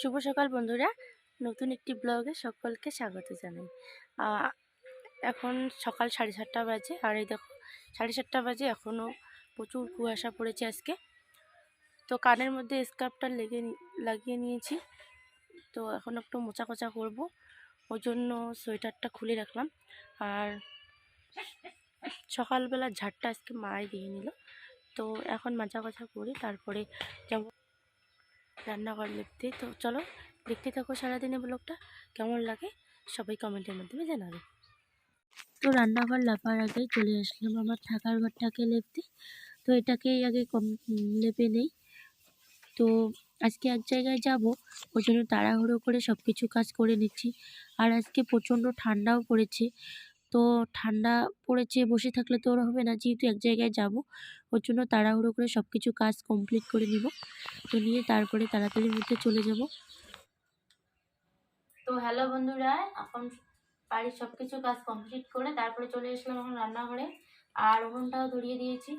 শুভ সকাল বন্ধুরা। নতুন একটি ব্লগে সকলকে স্বাগত জানাই। এখন সকাল সাড়ে সাতটা বাজে। আর এই দেখো, সাড়ে সাতটা বাজে এখনও প্রচুর কুয়াশা পড়েছে আজকে। তো কানের মধ্যে স্কার্ফটা লেগে লাগিয়ে নিয়েছি। তো এখন একটু মোচা কোচা করব। ওই জন্য সোয়েটারটা খুলে রাখলাম। আর সকালবেলা ঝাড়টা আজকে মাই দিয়ে নিল। তো এখন মাজা কোচা করি, তারপরে যাব রান্নাঘর লিখতে তো চলো, দেখতে থাকো সারাদিনের ব্লগটা, কেমন লাগে সবাই কমেন্টের মাধ্যমে জানাবে। তো রান্নাঘর লাপার আগে চলে আসলাম আমার থাকার ঘরটাকে লেপতে। তো এটাকেই আগে কম লেপে নেই। তো আজকে এক জায়গায় যাব ওই জন্য তাড়াহুড়ো করে সব কিছু কাজ করে নিচ্ছি। আর আজকে প্রচণ্ড ঠান্ডাও পড়েছে। তো ঠান্ডা পড়েছে, বসে থাকলে তো ওরা হবে না। যেহেতু এক জায়গায় যাব, ওর জন্য তাড়াহুড়ো করে সব কিছু কাজ কমপ্লিট করে নিব। তো নিয়ে তারপরে তাড়াতাড়ির মধ্যে চলে যাব। তো হ্যালো বন্ধুরা, এখন বাড়ির সব কিছু কাজ কমপ্লিট করে তারপরে চলে এসলাম এখন রান্নাঘরে। আর ওভেনটাও ধরিয়ে দিয়েছি।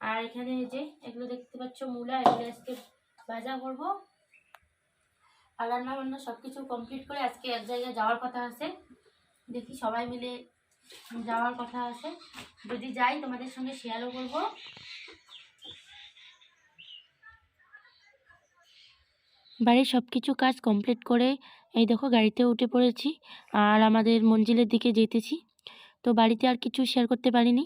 আর এখানে যে, এগুলো দেখতে পাচ্ছ মূলা, এগুলো আজকে ভাজা করব। আর রান্না বান্না সব কিছু কমপ্লিট করে আজকে এক জায়গায় যাওয়ার কথা আছে। দেখি সবাই মিলে যাওয়ার কথা আছে। যদি যাই, তোমাদের সঙ্গে শেয়ারও করব। বাড়ির সব কিছু কাজ কমপ্লিট করে, এই দেখো গাড়িতে উঠে পড়েছি, আর আমাদের মঞ্জিলের দিকে যেতেছি। তো বাড়িতে আর কিছু শেয়ার করতে পারিনি।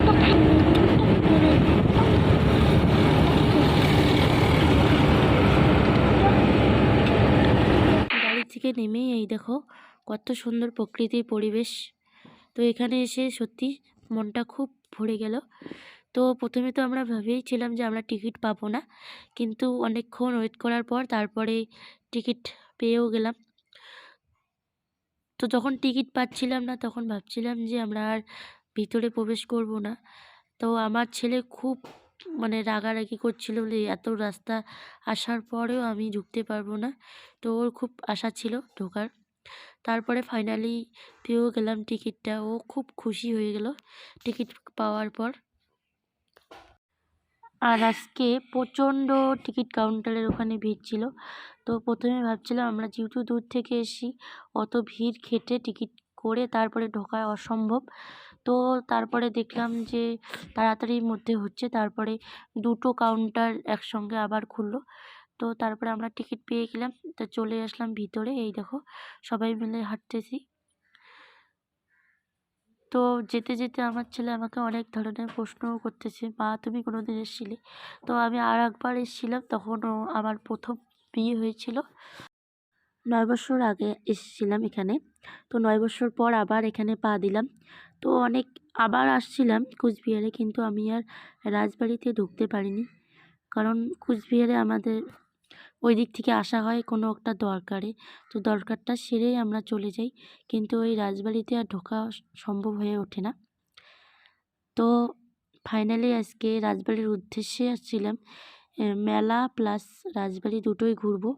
গাড়ি থেকে নেমেই এই দেখো, কত সুন্দর প্রকৃতির পরিবেশ। তো এখানে এসে সত্যি মনটা খুব ভরে গেল। তো প্রথমে তো আমরা ভেবেইছিলাম যে আমরা টিকিট পাবো না। কিন্তু অনেকক্ষণ ওয়েট করার পর তারপরে টিকিট পেয়েও গেলাম। তো যখন টিকিট পাচ্ছিলাম না, তখন ভাবছিলাম যে আমরা আর ভিতরে প্রবেশ করব না। তো আমার ছেলে খুব মানে রাগারাগি করছিল যে এত রাস্তা আসার পরেও আমি ঢুকতে পারব না। তো ওর খুব আশা ছিল ঢোকার। তারপরে ফাইনালি পেয়েও গেলাম টিকিটটা ও খুব খুশি হয়ে গেল টিকিট পাওয়ার পর। আর আজকে প্রচণ্ড টিকিট কাউন্টারের ওখানে ভিড় ছিল। তো প্রথমে ভাবছিলাম আমরা যেহেতু দূর থেকে এসি অত ভিড় খেটে টিকিট করে তারপরে ঢোকা অসম্ভব। তো তারপরে দেখলাম যে তাড়াতাড়ির মধ্যে হচ্ছে, তারপরে দুটো কাউন্টার একসঙ্গে আবার খুললো। তো তারপরে আমরা টিকিট পেয়ে গেলাম। তো চলে আসলাম ভিতরে, এই দেখো, সবাই মিলে হাঁটতেছি। তো যেতে যেতে আমার ছেলে আমাকে অনেক ধরনের প্রশ্নও করতেছে, মা, তুমি কোনো দিন এসেছিলে? তো আমি আর একবার এসেছিলাম, তখনও আমার প্রথম বিয়ে হয়েছিল। নয় বছর আগে এসেছিলাম এখানে, তো নয় বছর পর আবার এখানে পা দিলাম। তো অনেক, আবার আসছিলাম কুচবিহারে, কিন্তু আমি আর রাজবাড়িতে ঢুকতে পারিনি। কারণ কুচবিহারে আমাদের ওই দিক থেকে আসা হয় কোনো একটা দরকারে। তো দরকারটা সেরেই আমরা চলে যাই। কিন্তু ওই রাজবাড়িতে আর ঢোকা সম্ভব হয়ে ওঠে না। তো ফাইনালি আজকে রাজবাড়ির উদ্দেশ্যে আসছিলাম মেলা প্লাস রাজবাড়ি দুটোই ঘুরবো।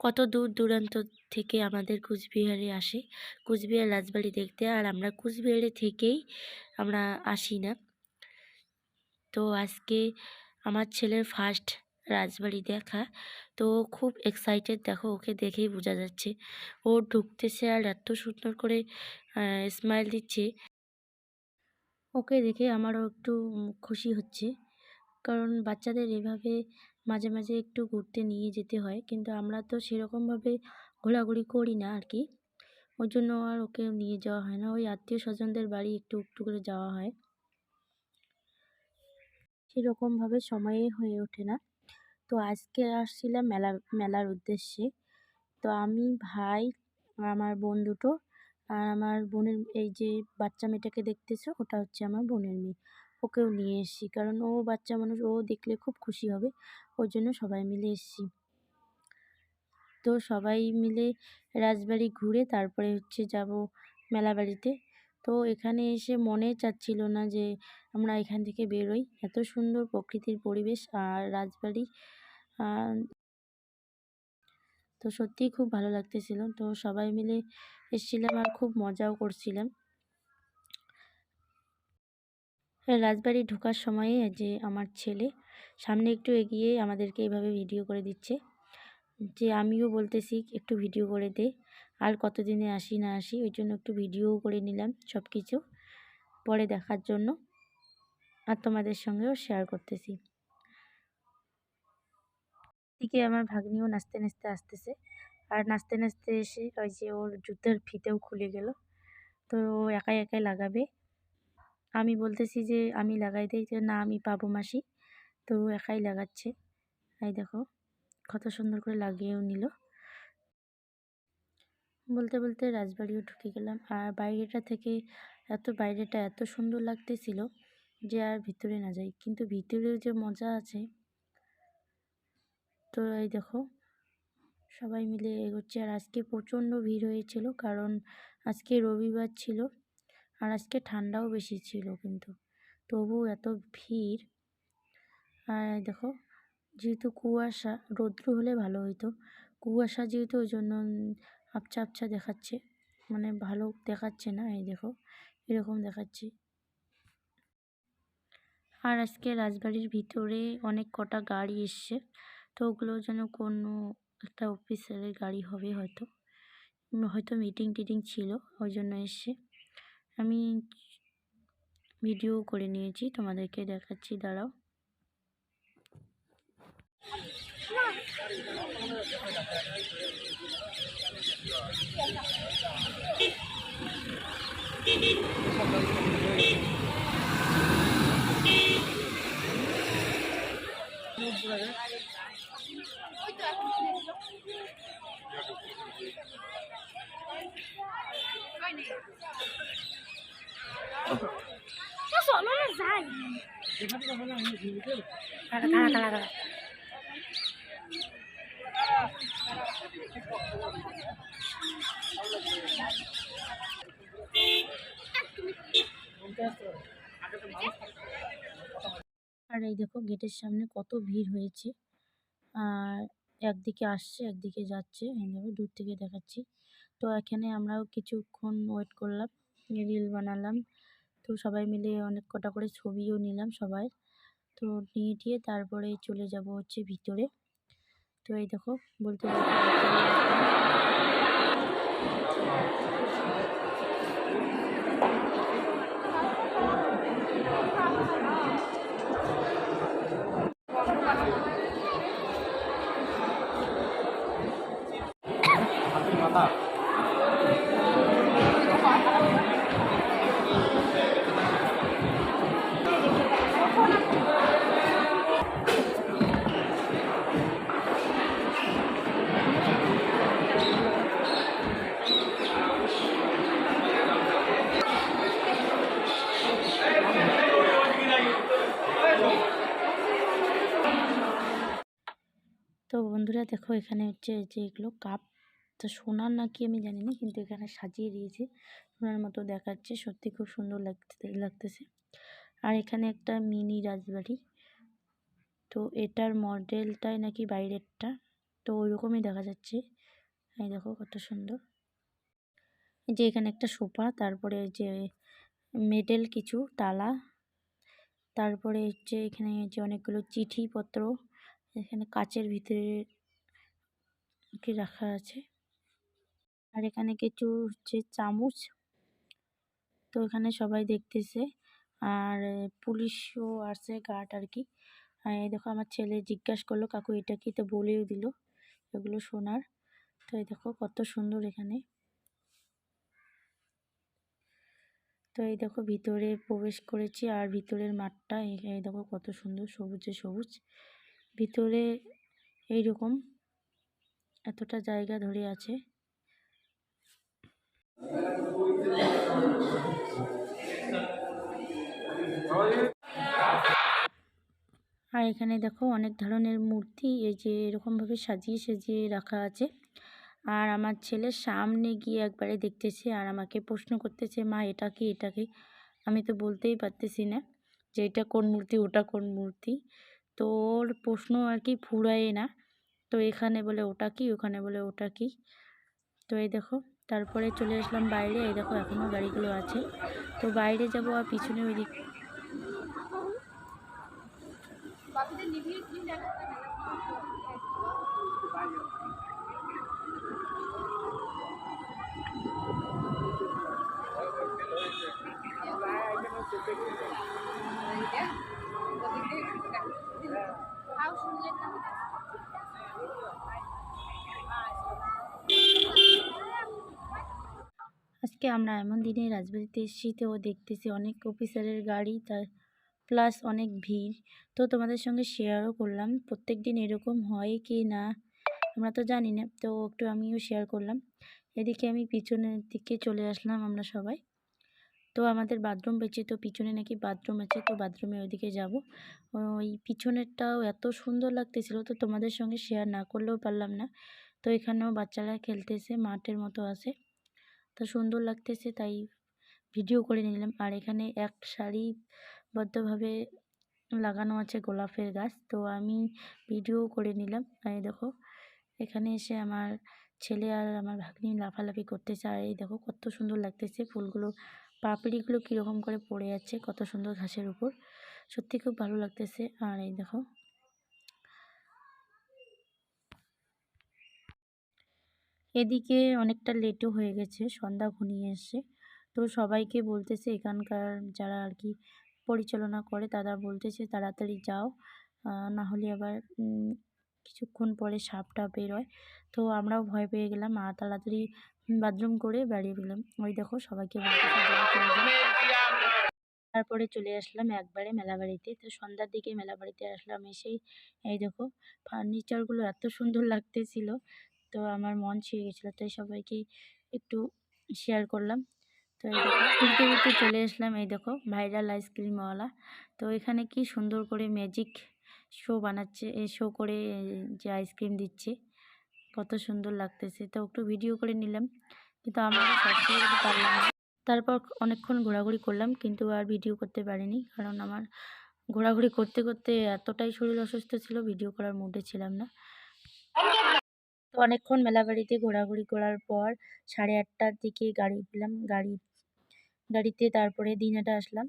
কত দূর দূরান্ত থেকে আমাদের কুচবিহারে আসে? কুচবিহার রাজবাড়ি দেখতে আর আমরা কুচবিহারে থেকেই আমরা আসি না। তো আজকে আমার ছেলের ফার্স্ট রাজবাড়ি দেখা। তো খুব এক্সাইটেড দেখো, ওকে দেখেই বোঝা যাচ্ছে। ও ঢুকতেছে আর এত সুন্দর করে স্মাইল দিচ্ছে। ওকে দেখে আমারও একটু খুশি হচ্ছে। কারণ বাচ্চাদের এভাবে মাঝে মাঝে একটু ঘুরতে নিয়ে যেতে হয়। কিন্তু আমরা তো সেরকমভাবে ঘোরাঘুরি করি না আর কি। ওই জন্য আর ওকে নিয়ে যাওয়া হয় না। ওই আত্মীয় স্বজনদের বাড়ি একটু একটু করে যাওয়া হয়। সেরকমভাবে সময়ে হয়ে ওঠে না। তো আজকে আসছিলাম মেলা, মেলার উদ্দেশ্যে। তো আমি ভাই, আমার বোন দুটো আর আমার বোনের এই যে বাচ্চা মেয়েটাকে দেখতেছো, ওটা হচ্ছে আমার বোনের মেয়ে। ওকেও নিয়ে এসেছি কারণ ও বাচ্চা মানুষ, ও দেখলে খুব খুশি হবে। ওই জন্য সবাই মিলে এসেছি। তো সবাই মিলে রাজবাড়ি ঘুরে তারপরে হচ্ছে যাব মেলা বাড়িতে তো এখানে এসে মনে চাচ্ছিল না যে আমরা এখান থেকে বেরোই। এত সুন্দর প্রকৃতির পরিবেশ আর রাজবাড়ি তো সত্যিই খুব ভালো লাগতেছিল। তো সবাই মিলে এসেছিলাম আর খুব মজাও করছিলাম। রাজবাড়ি ঢোকার সময়ে যে আমার ছেলে, সামনে একটু এগিয়ে আমাদেরকে এইভাবে ভিডিও করে দিচ্ছে। যে আমিও বলতেছি, একটু ভিডিও করে দে। আর কতদিনে আসি না আসি, ওই জন্য একটু ভিডিও করে নিলাম সব কিছু পরে দেখার জন্য, আর তোমাদের সঙ্গেও শেয়ার করতেছি। দিকে আমার ভাগ্নিও নাচতে নাচতে আসতেছে, আর নাচতে নাচতে এসে ওই যে ওর জুতোর ফিতেও খুলে গেল, তো ও একাই একাই লাগাবে। আমি বলতেছি যে, আমি লাগাই দিই। না, আমি পাবো মাসি। তো একাই লাগাচ্ছে। এই দেখো, কত সুন্দর করে লাগিয়েও নিল। বলতে বলতে রাজবাড়িও ঢুকে গেলাম। আর বাইরেটা থেকে এত বাইরেটা এত সুন্দর লাগতেছিল যে আর ভিতরে না যাই। কিন্তু ভিতরেও যে মজা আছে, তো এই দেখো, সবাই মিলে এগোচ্ছে। আর আজকে প্রচণ্ড ভিড় হয়েছিল, কারণ আজকে রবিবার ছিল আর আজকে ঠান্ডাও বেশি ছিল কিন্তু। তবু এত ভিড়। আর দেখো, যেহেতু কুয়াশা, রৌদ্র হলে ভালো হইতো। কুয়াশা যেহেতু ওই জন্য আবছা আবছা দেখাচ্ছে। মানে ভালো দেখাচ্ছে না, এই দেখো। এরকম দেখাচ্ছে। আর আজকে রাজবাড়ির ভিতরে অনেক কটা গাড়ি এসছে। তো ওগুলো যেন কোনো একটা অফিসারের গাড়ি হবে হয়তো। হয়তো মিটিং টিটিং ছিল, ওই জন্য এসছে। আমি ভিডিও করে নিয়েছি, তোমাদেরকে দেখাচ্ছি, দাঁড়াও। চলো না যাই দাঁড়া দাঁড়া দাঁড়া দাঁড়া আর এই দেখো গেটের সামনে কত ভিড় হয়েছে। আর একদিকে আসছে, একদিকে যাচ্ছে। এইভাবে দূর থেকে দেখাচ্ছি। তো এখানে আমরাও কিছুক্ষণ ওয়েট করলাম রিল বানালাম। তো সবাই মিলে অনেক কটা করে ছবিও নিলাম সবাই। তো নিয়ে টিয়ে তারপরে চলে যাব হচ্ছে ভিতরে। তো এই দেখো, বলতে দেখো এখানে হচ্ছে যে এগুলো কাপ। তো সোনার নাকি আমি জানি না কিন্তু এখানে সাজিয়ে দিয়েছে। সোনার মতো দেখাচ্ছে, সত্যি খুব সুন্দর লাগতে, লাগতেছে। আর এখানে একটা মিনি রাজবাড়ি। তো এটার মডেলটাই নাকি বাইরেরটা। তো ওইরকমই দেখা যাচ্ছে। এই দেখো কত সুন্দর। যে এখানে একটা সোফা, তারপরে যে মেডেল কিছু, তালা। তারপরে হচ্ছে এখানে যে অনেকগুলো চিঠিপত্র। এখানে কাচের ভিতরে কি রাখা আছে। আর এখানে কিছু হচ্ছে চামচ। তো এখানে সবাই দেখতেছে। আর পুলিশও আসছে গার্ড আর কি দেখো আমার ছেলে জিজ্ঞাসা করল, কাকু, এটা কি? তো বলেও দিল এগুলো সোনার। তো এই দেখো কত সুন্দর এখানে। তো এই দেখো ভিতরে প্রবেশ করেছি আর ভিতরের মাঠটা এই দেখো কত সুন্দর সবুজে সবুজ। ভিতরে এইরকম এতটা জায়গা ধরে আছে। আর এখানে দেখো অনেক ধরনের মূর্তি, এই যে এরকমভাবে সাজিয়ে সাজিয়ে রাখা আছে। আর আমার ছেলে সামনে গিয়ে একবারে দেখতেছে আর আমাকে প্রশ্ন করতেছে, মা, এটা কি এটা কি? আমি তো বলতেই পারতেছি না যে এটা কোন মূর্তি, ওটা কোন মূর্তি। তো ওর প্রশ্ন আর কি ফুরায় না। তো এখানে বলে ওটা কি, ওখানে বলে ওটা কি? তো এই দেখো, তারপরে চলে আসলাম বাইরে, এই দেখো এখনও গাড়িগুলো আছে। তো বাইরে যাব আর পিছনে ওই দিক আমরা এমন দিনে রাজবাড়িতে এসেছি তো দেখতেছি অনেক অফিসারের গাড়ি, তার প্লাস অনেক ভিড়। তো তোমাদের সঙ্গে শেয়ারও করলাম, প্রত্যেক দিন এরকম হয় কি না আমরা তো জানি না, তো একটু আমিও শেয়ার করলাম। এদিকে আমি পিছনের দিকে চলে আসলাম আমরা সবাই। তো আমাদের বাথরুম পেয়েছে তো পিছনে নাকি বাথরুম আছে, তো বাথরুমে ওইদিকে যাব। ওই পিছনেরটাও এত সুন্দর লাগতেছিল, তো তোমাদের সঙ্গে শেয়ার না করলেও পারলাম না। তো এখানেও বাচ্চারা খেলতেছে, মাঠের মতো আছে। তো সুন্দর লাগতেছে, তাই ভিডিও করে নিলাম। আর এখানে এক সারিবদ্ধভাবে লাগানো আছে গোলাপের গাছ, তো আমি ভিডিও করে নিলাম। আর দেখো, এখানে এসে আমার ছেলে আর আমার ভাগ্নি লাফালাফি করতেছে। আর এই দেখো, কত সুন্দর লাগতেছে ফুলগুলো, পাপড়িগুলো কীরকম করে পড়ে যাচ্ছে কত সুন্দর ঘাসের উপর। সত্যি খুব ভালো লাগতেছে। আর এই দেখো এদিকে অনেকটা লেটও হয়ে গেছে, সন্ধ্যা ঘনিয়ে এসে তো সবাইকে বলতেছে এখানকার যারা আর কি পরিচালনা করে তারা বলতেছে তাড়াতাড়ি যাও। না হলে আবার কিছুক্ষণ পরে সাপটা বেরোয়। তো আমরাও ভয় পেয়ে গেলাম আর তাড়াতাড়ি বাথরুম করে বেরিয়ে গেলাম। ওই দেখো সবাইকে। তারপরে চলে আসলাম একবারে মেলা বাড়িতে। তো সন্ধ্যার দিকে মেলা বাড়িতে আসলাম এসেই, এই দেখো ফার্নিচারগুলো এত সুন্দর লাগতেছিল। তো আমার মন ছুঁয়ে গেছিল, তাই সবাইকে একটু শেয়ার করলাম। তো ঘুরতে ঘুরতে চলে আসলাম, এই দেখো ভাইরাল আইসক্রিমওয়ালা তো এখানে কি সুন্দর করে ম্যাজিক শো বানাচ্ছে শো করে যে আইসক্রিম দিচ্ছে। কত সুন্দর লাগতেছে। তো একটু ভিডিও করে নিলাম, কিন্তু আমরা পারলাম তারপর অনেকক্ষণ ঘোরাঘুরি করলাম, কিন্তু আর ভিডিও করতে পারিনি, কারণ আমার ঘোরাঘুরি করতে করতে এতটাই শরীর অসুস্থ ছিল ভিডিও করার মুডে ছিলাম না। তো অনেকক্ষণ মেলাবাড়িতে ঘোরাঘুরি করার পর সাড়ে আটটার দিকে গাড়ি পেলাম, গাড়ি, গাড়িতে তারপরে দিনাটা আসলাম।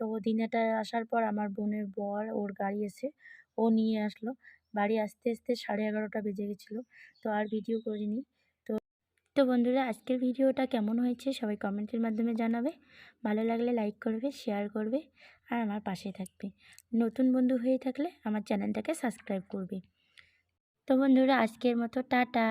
তো দিনাটায় আসার পর আমার বোনের বর, ওর গাড়ি এসে ও নিয়ে আসলো। বাড়ি আসতে আসতে সাড়ে এগারোটা বেজে গেছিল, তো আর ভিডিও করিনি। তো তো বন্ধুরা, আজকের ভিডিওটা কেমন হয়েছে সবাই কমেন্টের মাধ্যমে জানাবে। ভালো লাগলে লাইক করবে, শেয়ার করবে আর আমার পাশে থাকবে। নতুন বন্ধু হয়ে থাকলে আমার চ্যানেলটাকে সাবস্ক্রাইব করবে। তো বন্ধুরা আজকের মতো টাটা।